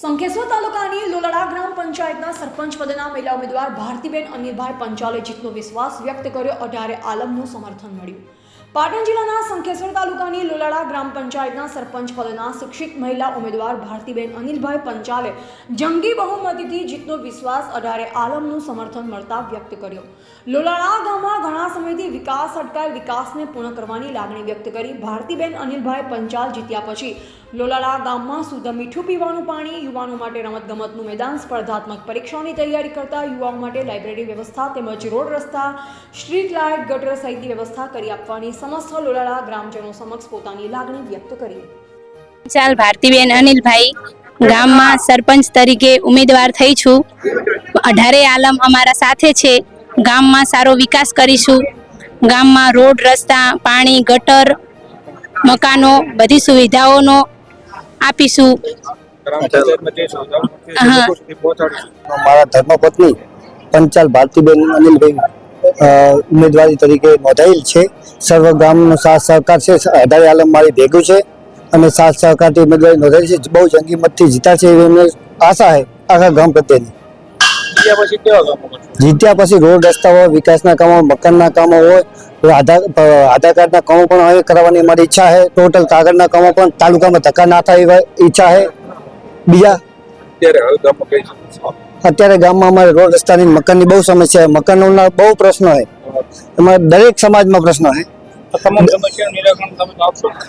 સંખેશ્વર તાલુકાની લોલાડા ગ્રામ પંચાયતના સરપંચ પદના મહિલા ઉમેદવાર ભારતીબેન અનિલભાઈ પંચાલે જીતનો વિશ્વાસ વ્યક્ત કર્યો. અઢારે આલમનું સમર્થન મળ્યું. પાટણ જિલ્લાના સંખેશ્વર તાલુકાની લોલાડા ગ્રામ પંચાયતના સરપંચ પદના શિક્ષિત મહિલા ઉમેદવાર ભારતીબેન અનિલભાઈ પંચાલે જંગી બહુમતીથી જીતનો વિશ્વાસ અઢારે આલમનું સમર્થન મળતા વ્યક્ત કર્યો. લોલાડા ગામમાં ઘણા સમયથી વિકાસ અટકાય વિકાસને પૂર્ણ કરવાની લાગણી વ્યક્ત કરી ભારતીબેન અનિલભાઈ પંચાલ જીત્યા પછી લોલાળા ગામમાં શુદ્ધ મીઠું પીવાનું પાણી, યુવાનો માટે રમતગમતનું મેદાન, સ્પર્ધાત્મક પરીક્ષાઓની તૈયારી કરતા યુવાઓ માટે લાઇબ્રેરી વ્યવસ્થા તેમજ રોડ રસ્તા, સ્ટ્રીટ લાઇટ, ગટર સહિતની વ્યવસ્થા કરી આપવાની સમસ્ત લોલાળા ગ્રામજનો સમક્ષ પોતાની લાગણી વ્યક્ત કરી. ચાલ ભારતીબેન અનિલભાઈ ગામમાં સરપંચ તરીકે ઉમેદવાર થઈ છું. અઢારે આલમ અમારા સાથે છે. ગામમાં સારો વિકાસ કરીશું. ગામમાં રોડ રસ્તા પાણી ગટર મકાનો બધી સુવિધાઓનો આપીશું. મારા ધર્મપત્ની પંચાલ ભારતીબેન અનિલભાઈ ઉમેદવારી તરીકે નોંધાયેલ છે. સર્વ ગામનો સાથ સહકાર છે. અઢારે આલમ મારી ભેગું છે અને સાથ સહકારથી ઉમેદવારી નોંધાયેલી છે. બહુ જંગી મતથી જીતા છે એવી અમને આશા છે આખા ગામ પ્રત્યેની. જીત્યા પછી રોડ રસ્તા હોય વિકાસના કામો મકાનના કામો હોય આધાર આધાર કાર્ડના કામો પણ હવે કરવાની મારી ઈચ્છા છે. ટોટલ કાગળના કામો પણ તાલુકામાં ધક્કા ના થાય એવા ઈચ્છા છે. બીજા? અત્યારે ગામમાં અમારે રોડ રસ્તાની મકાનની બહુ સમસ્યા છે. મકાનોના બહુ પ્રશ્નો છે. અમારે દરેક સમાજમાં પ્રશ્નો છે.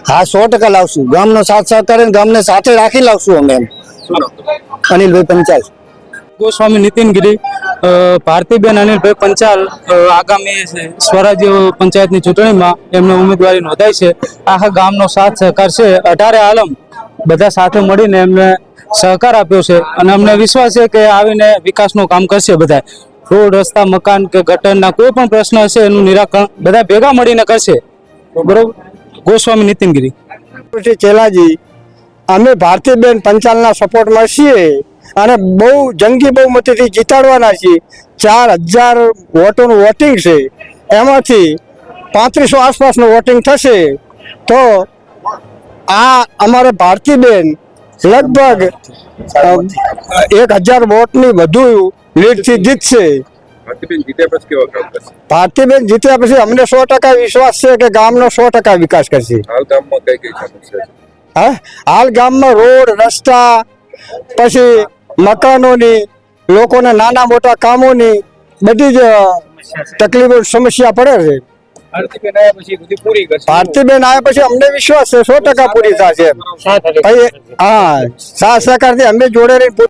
હા સો ટકા લાવશું. ગામનો સાથ સહકાર ગામને સાથે રાખી લાવશું અમે એમ. અનિલભાઈ પંચાલ. ગોસ્વામી નીતિનગીરી અ, ભારતીબેન અનિલભાઈ પંચાલ આગામી સ્વરાજ્ય પંચાયતની ચૂંટણીમાં એમને ઉમેદવારી નોંધાઈ છે. આખા ગામનો સાથ સહકાર છે. અઢારે આલમ, બધા સાથે મળીને એમને સહકાર આપ્યો છે. અને અમને વિશ્વાસ છે કે આવીને વિકાસનું કામ કરશે બધા રોડ, રસ્તા, મકાન કે ગટરના કોઈ પણ પ્રશ્ન હશે એનું નિરાકરણ બધા ભેગા મળીને કરશે. બરોબર? ગોસ્વામી નીતિનગીરી. ચેલાજી, અમે ભારતીબેન પંચાલના સપોર્ટમાં છીએ અને બહુ જંગી બહુમતીથી જીતાડવાના છીએ. ચાર હજાર વોટોનું વોટિંગ છે. એમાંથી પાંત્રીસો આસપાસનું વોટિંગ થશે. તો આ અમારે ભારતીબેન લગભગ એક હજાર વોટની વધુ લીડથી જીતશે. ભારતીબેન જીત્યા પછી અમને સો ટકા વિશ્વાસ છે કે ગામનો સો ટકા વિકાસ કરશે. હા? હાલ ગામમાં રોડ રસ્તા પછી મકાનોની લોકોના નાના મોટા કામોની બધી જ તકલીફો સમસ્યા પડે છે. ભારતીબેન આવ્યા પછી અમને વિશ્વાસ છે સો ટકા પૂરી થશે. હા સાત સહકારથી અમે જોડે રહીને